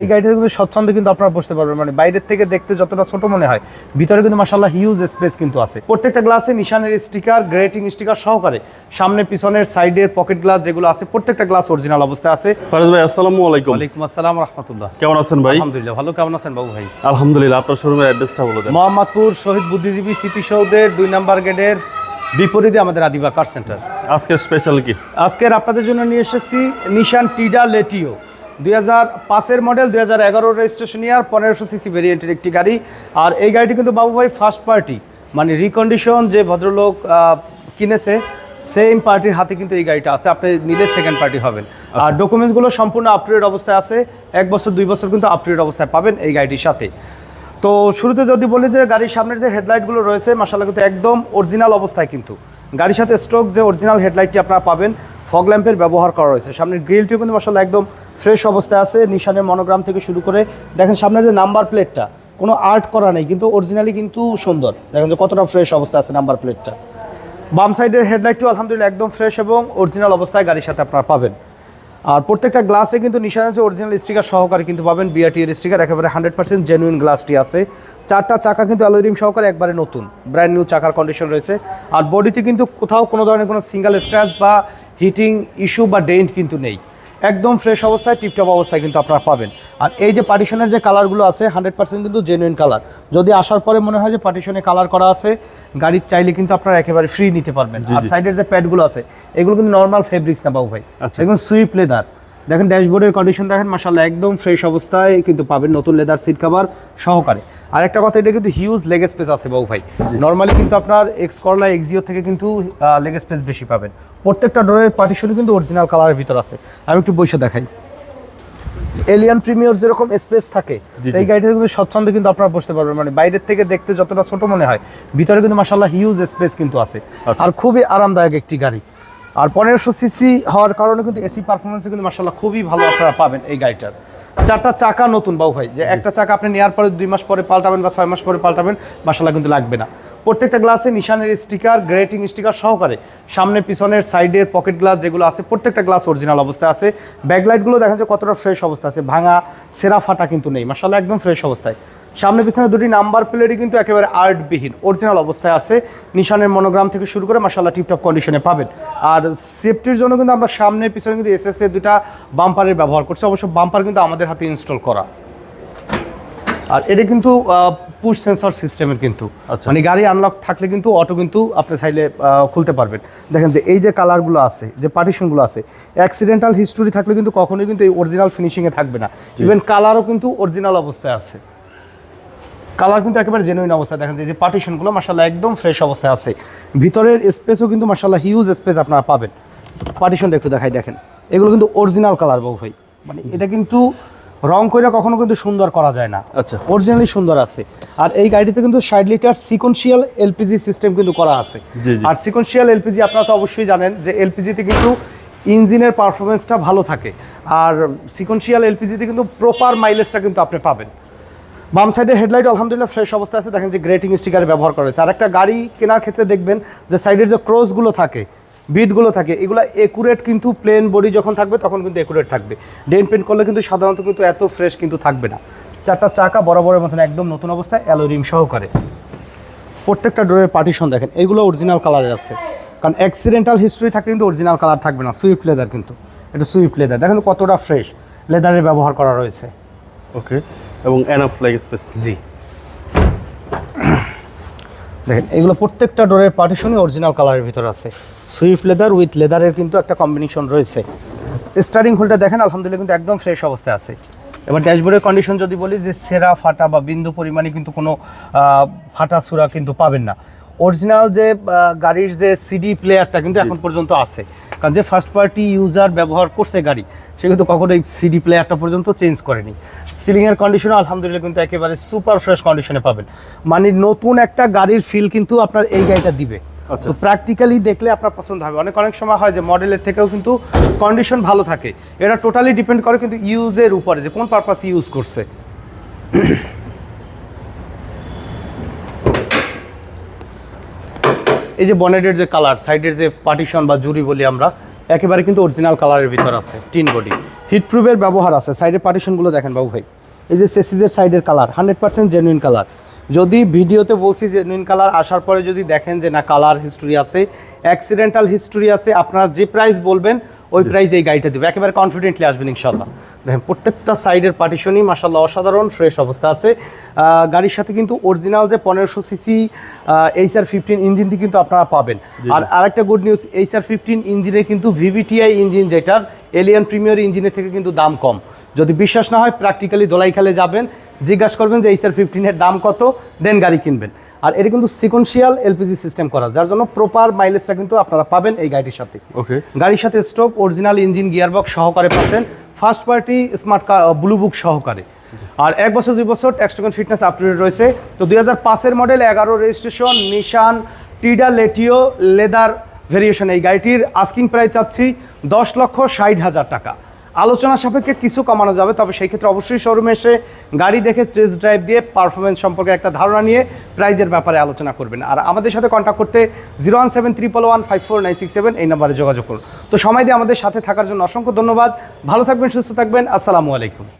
এই গাড়িতে কিন্তু স্বচ্ছন্দে কিন্তু আপনারা বসতে পারবেন। মানে বাইরের থেকে দেখতে যতটা ছোট মনে হয় ভিতরে কিন্তু মাসাল্লাহ হিউজ স্পেস কিন্তু আছে। প্রত্যেকটা গ্লাসে নিশানের স্টিকার গ্রেটিং স্টিকার সহকারে সামনে পিছনের সাইডের পকেট গ্লাস যেগুলো আছে প্রত্যেকটা গ্লাস অরিজিনাল অবস্থায় আছে। ফারাজ ভাই আসসালামু আলাইকুম। ওয়ালাইকুম আসসালাম রহমতুল্লাহ। কেমন আছেন ভাই? আলহামদুলিল্লাহ ভালো। কেমন আছেন বাবু ভাই? আলহামদুলিল্লাহ আপনার শোরুমের অ্যাড্রেসটা বলে দেন। মোহাম্মদপুর শহীদ বুদ্ধিজীবী স্মৃতিসৌধের দুই নম্বর গেটের বিপরীতে আমাদের আদিবা কার সেন্টার আজকের স্পেশাল কি? আজকের আপনাদের জন্য নিয়ে এসেছি নিশান টিডা লেটিও। দুই হাজার পাঁচের মডেল দুই হাজার এগারো রেজিস্ট্রেশন ইয়ার পনেরোশো সিসি ভেরিয়েন্টের একটি গাড়ি। আর এই গাড়িটি কিন্তু বাবু ভাই ফার্স্ট পার্টি মানে রিকন্ডিশন যে ভদ্রলোক কিনেছে সেম পার্টির হাতে কিন্তু এই গাড়িটা আছে। আপনি নিলে সেকেন্ড পার্টি হবেন। আর ডকুমেন্টসগুলো সম্পূর্ণ আপটুডেট অবস্থায় আছে। এক বছর দুই বছর কিন্তু আপটুডেট অবস্থায় পাবেন এই গাড়িটির সাথে। তো শুরুতে যদি বলি যে গাড়ির সামনের যে হেডলাইটগুলো রয়েছে মাসাল্লাহ কিন্তু একদম অরিজিনাল অবস্থায় কিন্তু। গাড়ির সাথে স্ট্রোক যে অরিজিনাল হেডলাইটটি আপনারা পাবেন ফগ ল্যাম্পের ব্যবহার করা রয়েছে। সামনের গ্রিলটিও কিন্তু মাসাল্লাহ একদম ফ্রেশ অবস্থায় আছে, নিশানের মনোগ্রাম থেকে শুরু করে, দেখেন সামনের যে নাম্বার প্লেটটা, কোনো আর্ট করা নেই, কিন্তু অরিজিনালি কিন্তু সুন্দর। দেখেন যে কতটা ফ্রেশ অবস্থা আছে নাম্বার প্লেটটা। বাম সাইডের হেডলাইটটিও আলহামদুলিল্লাহ একদম ফ্রেশ এবং অরিজিনাল অবস্থায় গাড়ির সাথে আপনারা পাবেন। আর প্রত্যেকটা গ্লাসে কিন্তু নিশান আছে অরিজিনাল স্টিকার সহকারে কিন্তু পাবেন বিআরটি এর স্টিকার একেবারে হান্ড্রেড পার্সেন্ট জেনুইন গ্লাসটি আছে। চারটা চাকা কিন্তু অ্যালোরিম সহকারে একবারে নতুন ব্র্যান্ড নিউ চাকার কন্ডিশন রয়েছে। আর বডিতে কিন্তু কোথাও কোনো ধরনের কোনো সিঙ্গেল স্ক্র্যাচ বা হিটিং ইস্যু বা ডেন্ট কিন্তু নেই। একদম ফ্রেশ অবস্থায় টিপটপ অবস্থায় কিন্তু আপনারা পাবেন। আর এই যে পার্টিশনের যে কালারগুলো আছে হান্ড্রেড পার্সেন্ট কিন্তু জেনুইন কালার যদি আসার পরে মনে হয় যে পার্টিশনে কালার করা আছে গাড়ির চাইলে কিন্তু আপনারা একেবারে ফ্রি নিতে পারবেন। আর সাইডের যে প্যাডগুলো আছে এগুলো কিন্তু নর্মাল ফেব্রিক্স না বাবু ভাই। আচ্ছা। একদম সুইপ লেদার দেখেন ড্যাশবোর্ডের কন্ডিশন দেখেন মাসাল্লাহ একদম ফ্রেশ অবস্থায় কিন্তু পাবেন নতুন লেদার সিট কভার সহকারে। আর একটা কথা এটা কিন্তু হিউজ লেগ স্পেস আছে বাবু ভাই। নর্মালি কিন্তু আপনার এক্স করলা এক্সিও থেকে কিন্তু লেগ স্পেস বেশি পাবেন। প্রত্যেকটা ডোরের পার্টিশনই কিন্তু অরিজিনাল কালারের ভিতর আছে। আমি একটু বসে দেখাই। এলিয়ান প্রিমিয়ার যেরকম স্পেস থাকে জি। গাড়িতে কিন্তু স্বচ্ছন্দে কিন্তু আপনারা বসতে পারবেন। মানে বাইরের থেকে দেখতে যতটা ছোট মনে হয় ভিতরে কিন্তু মাসাল্লাহ হিউজ স্পেস কিন্তু আছে। আচ্ছা। আর খুবই আরামদায়ক একটি গাড়ি। আর পনেরোশো সিসি হওয়ার কারণে কিন্তু এসি পারফরমেন্সে কিন্তু মাসাল্লাহ খুবই ভালো আপনারা পাবেন এই গাড়িটার। চারটা চাকা নতুন বাবু ভাই যে একটা চাকা আপনি নেওয়ার পরে দুই মাস পরে পাল্টাবেন বা ছয় মাস পরে পাল্টাবেন মাসাল্লাহ কিন্তু লাগবে না। প্রত্যেকটা গ্লাসে নিশানের স্টিকার, গ্রেটিং স্টিকার সহকারে সামনে, পিছনের, সাইডের পকেট গ্লাস যেগুলো আছে, প্রত্যেকটা গ্লাস অরিজিনাল অবস্থায় আছে। ব্যাকলাইটগুলো দেখা যায় কতটা ফ্রেশ অবস্থা আছে। ভাঙা সেরা ফাটা কিন্তু নেই। মাসাল্লাহ একদম ফ্রেশ অবস্থায়। সামনে, পিছনে দুটি নাম্বার প্লেটই কিন্তু একেবারে আর্টবিহীন, অরিজিনাল অবস্থায় আছে। নিশানের মনোগ্রাম থেকে শুরু করে মাসাল্লাহ টিপটপ কন্ডিশনে পাবেন। আর সেফটির জন্য কিন্তু আমরা সামনে, পিছনে কিন্তু এসএস এর দুটা বাম্পারের ব্যবহার করছি। অবশ্য বাম্পার কিন্তু আমাদের হাতে ইনস্টল করা। আর এটা কিন্তু পুশ সেন্সর সিস্টেমের কিন্তু। আচ্ছা। মানে গাড়ি আনলক থাকলে কিন্তু অটো কিন্তু আপনি চাইলে খুলতে পারবেন। দেখেন যে এই যে কালারগুলো আছে যে পার্টিশনগুলো আছে অ্যাক্সিডেন্টাল হিস্টোরি থাকলে কিন্তু কখনোই কিন্তু এই অরিজিনাল ফিনিশিংয়ে থাকবে না। ইভেন কালারও কিন্তু অরিজিনাল অবস্থায় আছে। কালার কিন্তু একেবারে জেনুইন অবস্থায়। দেখেন যে যে পার্টিশনগুলো মাসাল্লাহ একদম ফ্রেশ অবস্থায় আছে। ভিতরের স্পেসও কিন্তু মাসাল্লাহ হিউজ স্পেস আপনারা পাবেন। পার্টিশনটা একটু দেখাই দেখেন। এগুলো কিন্তু অরিজিনাল কালার বাবু ভাই। মানে এটা কিন্তু রং করে কখনো কিন্তু সুন্দর করা যায় না। আচ্ছা। অরিজিনালি সুন্দর আছে। আর এই গাড়িতে কিন্তু ষাট লিটার সিকোয়েন্সিয়াল এলপিজি সিস্টেম কিন্তু করা আছে। আর সিকোয়েন্সিয়াল এলপিজি আপনারা তো অবশ্যই জানেন যে এলপিজিতে কিন্তু ইঞ্জিনের পারফরমেন্সটা ভালো থাকে। আর সিকোয়েন্সিয়াল এলপিজিতে কিন্তু প্রপার মাইলেজটা কিন্তু আপনি পাবেন। বাম সাইডে হেডলাইট আলহামদুলিল্লাহ ফ্রেশ অবস্থা আছে। দেখেন যে গ্রেটিং স্টিকার ব্যবহার করা হয়েছে। আর একটা গাড়ি কেনার ক্ষেত্রে দেখবেন যে সাইডের যে ক্রসগুলো থাকে বিটগুলো থাকে এগুলো একুরেট কিন্তু প্লেন বডি যখন থাকবে তখন কিন্তু একুরেট থাকবে। ডেন পেন্ট করলে কিন্তু সাধারণত কিন্তু এত ফ্রেশ কিন্তু থাকবে না। চারটা চাকা বরাবরের মতন একদম নতুন অবস্থায় অ্যালোরিম সহকারে। প্রত্যেকটা ডোরের পার্টিশন দেখেন এগুলো অরিজিনাল কালারের আছে। কারণ অ্যাক্সিডেন্টাল হিস্ট্রি থাকলে কিন্তু অরিজিনাল কালার থাকবে না সুইফট লেদার কিন্তু। এটা সুইফট লেদার দেখেন কতটা ফ্রেশ লেদারের ব্যবহার করা রয়েছে। ওকে এবং এনাফ লেগ স্পেস জি। দেখেন এগুলো প্রত্যেকটা ডোরের পার্টিশনই অরিজিনাল কালারের ভিতর আছে। সুইফট লেদার উইথ লেদারের কিন্তু একটা কম্বিনেশন রয়েছে। স্টারিং হোলটা দেখেন আলহামদুলিল্লাহ কিন্তু একদম ফ্রেশ অবস্থায় আছে। এবার ড্যাশবোর্ডের কন্ডিশন যদি বলি যে সেরা ফাটা বা বিন্দু পরিমাণে কিন্তু কোনো ফাটা সুরা কিন্তু পাবেন না। অরিজিনাল যে গাড়ির যে সিডি প্লেয়ারটা কিন্তু এখন পর্যন্ত আছে। কারণ যে ফার্স্ট পার্টি ইউজার ব্যবহার করছে গাড়ি সে কিন্তু কখনো এই সিডি প্লেয়ারটা পর্যন্ত চেঞ্জ করেনি। সিলিংয়ের কন্ডিশন আলহামদুলিল্লাহ কিন্তু একেবারে সুপার ফ্রেশ কন্ডিশনে পাবেন। মানে নতুন একটা গাড়ির ফিল কিন্তু আপনার এই গাড়িটা দিবে। আচ্ছা। তো প্র্যাকটিক্যালি দেখলে আপনার পছন্দ হবে। অনেক অনেক সময় হয় যে মডেলের থেকেও কিন্তু কন্ডিশন ভালো থাকে। এটা টোটালি ডিপেন্ড করে কিন্তু ইউজের উপরে যে কোন পারপাস ইউজ করছে। এই যে বনেটের যে কালার সাইডের যে পার্টিশন বা জুরি বলি আমরা একেবারে কিন্তু অরিজিনাল কালারের ভিতর আছে টিন বডি হিট প্রুফের ব্যবহার আছে। সাইডের পার্টিশনগুলো দেখেন বাবু ভাই। এই যে সেসিজের সাইডের colour hundred percent genuine colour যদি ভিডিওতে বলছি জেনুইন কালার আসার পরে যদি দেখেন যে না কালার হিস্টোরি আছে অ্যাক্সিডেন্টাল হিস্টোরি আছে আপনারা যে প্রাইস বলবেন ওই প্রাইস এই গাড়িটা দেবে। একেবারে কনফিডেন্টলি আসবেন ইনশাল্লাহ দেখেন প্রত্যেকটা সাইডের পার্টিশনই মাসাল্লাহ অসাধারণ ফ্রেশ অবস্থা আছে। গাড়ির সাথে কিন্তু অরিজিনাল যে পনেরোশো সিসি এইচ আর ফিফটিন ইঞ্জিনটি কিন্তু আপনারা পাবেন। আর আরেকটা good news H R fifteen ইঞ্জিনের কিন্তু ভিভিটিআই ইঞ্জিন যেটার এলিয়ান প্রিমিয়ার ইঞ্জিনের থেকে কিন্তু দাম কম। যদি বিশ্বাস না হয় প্র্যাকটিক্যালি দোলাইখালে যাবেন জিজ্ঞাসা করবেন যে এইচ আর ফিফটিনের দাম কত দেন গাড়ি কিনবেন। আর এটা কিন্তু সিকোয়েন্সিয়াল এলপিজি সিস্টেম করা যার জন্য প্রপার মাইলেজটা কিন্তু আপনারা পাবেন এই গাড়িটির সাথে। ওকে গাড়ির সাথে স্টক অরিজিনাল ইঞ্জিন গিয়ারবক্স সহকারে পাচ্ছেন। First party smart blue book সহকারে। আর এক বছর, দুই বছর ট্যাক্স টোকেন ফিটনেস আপডেট রয়েছে। তো দুই হাজার পাঁচের মডেল এগারো registration Nissan Tiida Latio leather variation এই গাড়িটির আস্কিং প্রাইস চাচ্ছি দশ লক্ষ ষাট হাজার টাকা। আলোচনা সাপেক্ষে কিছু কমানো যাবে, তবে সেই ক্ষেত্রে অবশ্যই শোরুমে এসে গাড়ি দেখে টেস্ট ড্রাইভ দিয়ে পারফরমেন্স সম্পর্কে একটা ধারণা নিয়ে প্রাইজের ব্যাপারে আলোচনা করবেন। আর আমাদের সাথে কন্ট্যাক্ট করতে zero one seven triple one five four nine six seven এই নাম্বারে যোগাযোগ করুন। তো সময় দিয়ে আমাদের সাথে থাকার জন্য অসংখ্য ধন্যবাদ। ভালো থাকবেন, সুস্থ থাকবেন। আসসালামু আলাইকুম।